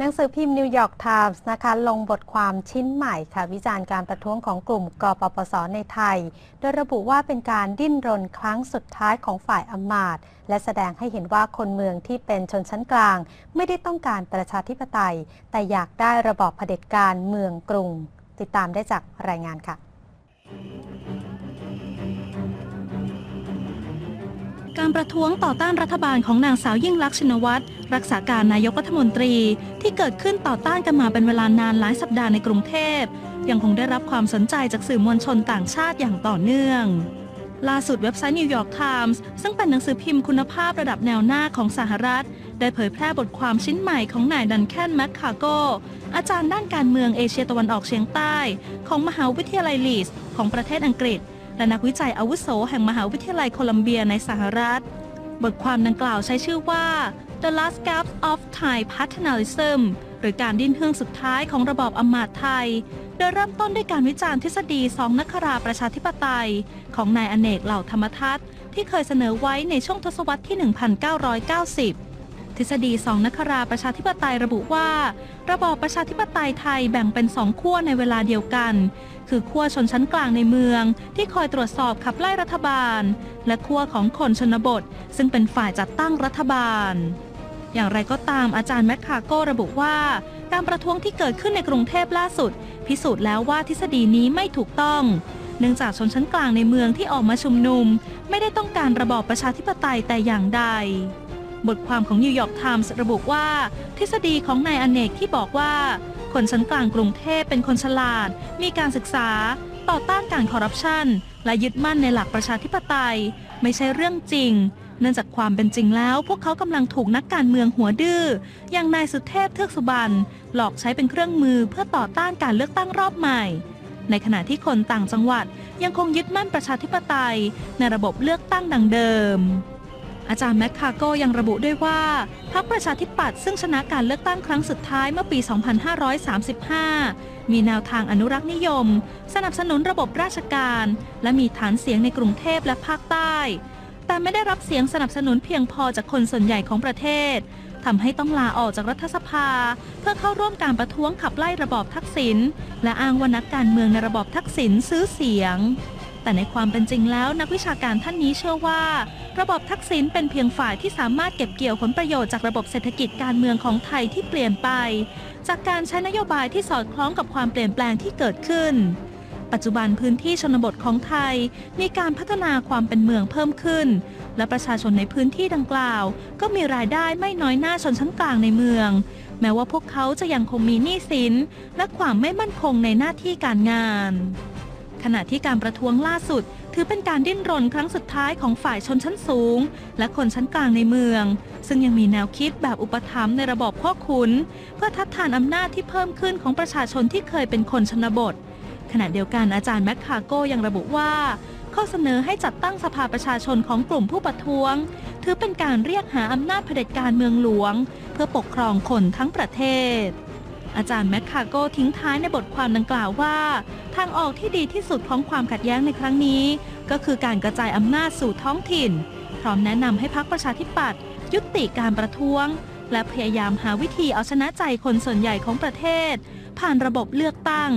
หนังสือพิมพ์นิวยอร์กไทมส์นะคะลงบทความชิ้นใหม่ค่ะ วิจารณ์การประท้วงของกลุ่มกปปสในไทย โดยระบุว่าเป็นการดิ้นรนครั้งสุดท้ายของฝ่ายอำมาตย์และแสดงให้เห็นว่าคนเมืองที่เป็นชนชั้นกลาง ไม่ได้ต้องการประชาธิปไตย แต่อยากได้ระบอบเผด็จการเมืองกรุง ติดตามได้จากรายงานค่ะ การประท้วงต่อต้านรัฐบาลของนางสาวยิ่งลักษณ์ชินวัตรรักษาการนายกรัฐมนตรี ที่เกิดขึ้นต่อต้านกันมาเป็นเวลานานหลายสัปดาห์ในกรุงเทพ ยังคงได้รับความสนใจจากสื่อมวลชนต่างชาติอย่างต่อเนื่อง ล่าสุดเว็บไซต์นิวยอร์กไทมส์ซึ่งเป็นหนังสือพิมพ์คุณภาพระดับแนวหน้าของสหรัฐ ได้เผยแพร่บทความชิ้นใหม่ของนายดันแคนแมคคาโกอาจารย์ด้านการเมืองเอเชียตะวันออกเฉียงใต้ ของมหาวิทยาลัยลีสของประเทศอังกฤษ และนักวิจัยอาวุโสแห่งมหาวิทยาลัยโคลัมเบียในสหรัฐ บทความดังกล่าวใช้ชื่อว่า The Last Gasp of Thai Paternalism หรือการดิ้นเฮืองสุดท้ายของระบอบอำมาตย์ไทย โดยเริ่มต้นด้วยการวิจารณ์ทฤษฎีสองนักราประชาธิปไตย ของนายอเนกเหล่าธรรมทัศที่เคยเสนอไว้ในช่วงทศวรรษที่ 1990 ทฤษฎีสองนักราประชาธิปไตยระบุว่า ระบอบประชาธิปไตยไทยแบ่งเป็นสองขั้วในเวลาเดียวกัน คือขั้วชนชั้นกลางในเมือง ที่คอยตรวจสอบขับไล่รัฐบาล และขั้วของคนชนบท ซึ่งเป็นฝ่ายจัดตั้งรัฐบาล อย่างไรก็ตามอาจารย์แมคคาโกระบุว่า การประท้วงที่เกิดขึ้นในกรุงเทพล่าสุด พิสูจน์แล้วว่าทฤษฎีนี้ไม่ถูกต้องเนื่องจากชนชั้นกลางในเมืองที่ออกมาชุมนุม ไม่ได้ต้องการระบอบประชาธิปไตยแต่อย่างใด บทความของนิวยอร์กไทมส์ระบุว่า ทฤษฎีของนายอเนกที่บอกว่า คนชั้นกลางกรุงเทพเป็นคนฉลาด มีการศึกษา ต่อต้านการคอร์รัปชัน และยึดมั่นในหลักประชาธิปไตย ไม่ใช่เรื่องจริง เนื่องจากความเป็นจริงแล้ว พวกเขากำลังถูกนักการเมืองหัวดื้ออย่างนายสุเทพเทือกสุบรรณหลอกใช้เป็นเครื่องมือเพื่อต่อต้านการเลือกตั้งรอบใหม่ในขณะที่คนต่างจังหวัดยังคงยึดมั่นประชาธิปไตย ในระบบเลือกตั้งดังเดิม อาจารย์แมคคาโกยังระบุด้วยว่าพรรคประชาธิปัตย์ซึ่งชนะการเลือกตั้งครั้งสุดท้ายเมื่อปี 2535 มีแนวทางอนุรักษ์นิยม สนับสนุนระบบราชการ และมีฐานเสียงในกรุงเทพและภาคใต้ แต่ไม่ได้รับเสียงสนับสนุนเพียงพอจากคนส่วนใหญ่ของประเทศทำให้ต้องลาออกจากรัฐสภา เพื่อเข้าร่วมการประท้วงขับไล่ระบอบทักษิณและอ้างว่านักการเมืองในระบอบทักษิณซื้อเสียง แต่ในความเป็นจริงแล้วนักวิชาการท่านนี้เชื่อว่า ระบบทักษิณเป็นเพียงฝ่ายที่สามารถเก็บเกี่ยวผลประโยชน์จากระบบเศรษฐกิจการเมืองของไทยที่เปลี่ยนไป จากการใช้นโยบายที่สอดคล้องกับความเปลี่ยนแปลงที่เกิดขึ้น ปัจจุบันพื้นที่ชนบทของไทย มีการพัฒนาความเป็นเมืองเพิ่มขึ้น และประชาชนในพื้นที่ดังกล่าว ก็มีรายได้ไม่น้อยหน้าชนชั้นกลางในเมือง แม้ว่าพวกเขาจะยังคงมีหนี้สินและความไม่มั่นคงในหน้าที่การงาน ขณะที่การประท้วงล่าสุด ถือเป็นการดิ้นรนครั้งสุดท้ายของฝ่ายชนชั้นสูง และคนชั้นกลางในเมือง ซึ่งยังมีแนวคิดแบบอุปถัมภ์ในระบอบพ่อขุน เพื่อทัดทานอำนาจที่เพิ่มขึ้นของประชาชนที่เคยเป็นคนชนบท ขณะเดียวกันอาจารย์แมคคาโกยังระบุว่าข้อเสนอให้จัดตั้งสภาประชาชนของกลุ่มผู้ประท้วง ถือเป็นการเรียกหาอำนาจเผด็จการเมืองหลวง เพื่อปกครองคนทั้งประเทศ อาจารย์แมคคาโกทิ้งท้ายในบทความดังกล่าวว่า ทางออกที่ดีที่สุดของความขัดแย้งในครั้งนี้ ก็คือการกระจายอำนาจสู่ท้องถิ่น พร้อมแนะนำให้พรรคประชาธิปัตย์ยุติการประท้วง และพยายามหาวิธีเอาชนะใจคนส่วนใหญ่ของประเทศ ผ่านระบบเลือกตั้ง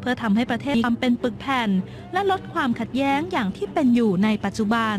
เพื่อทำให้ประเทศมีความเป็นปึกแผ่น และลดความขัดแย้งอย่างที่เป็นอยู่ในปัจจุบัน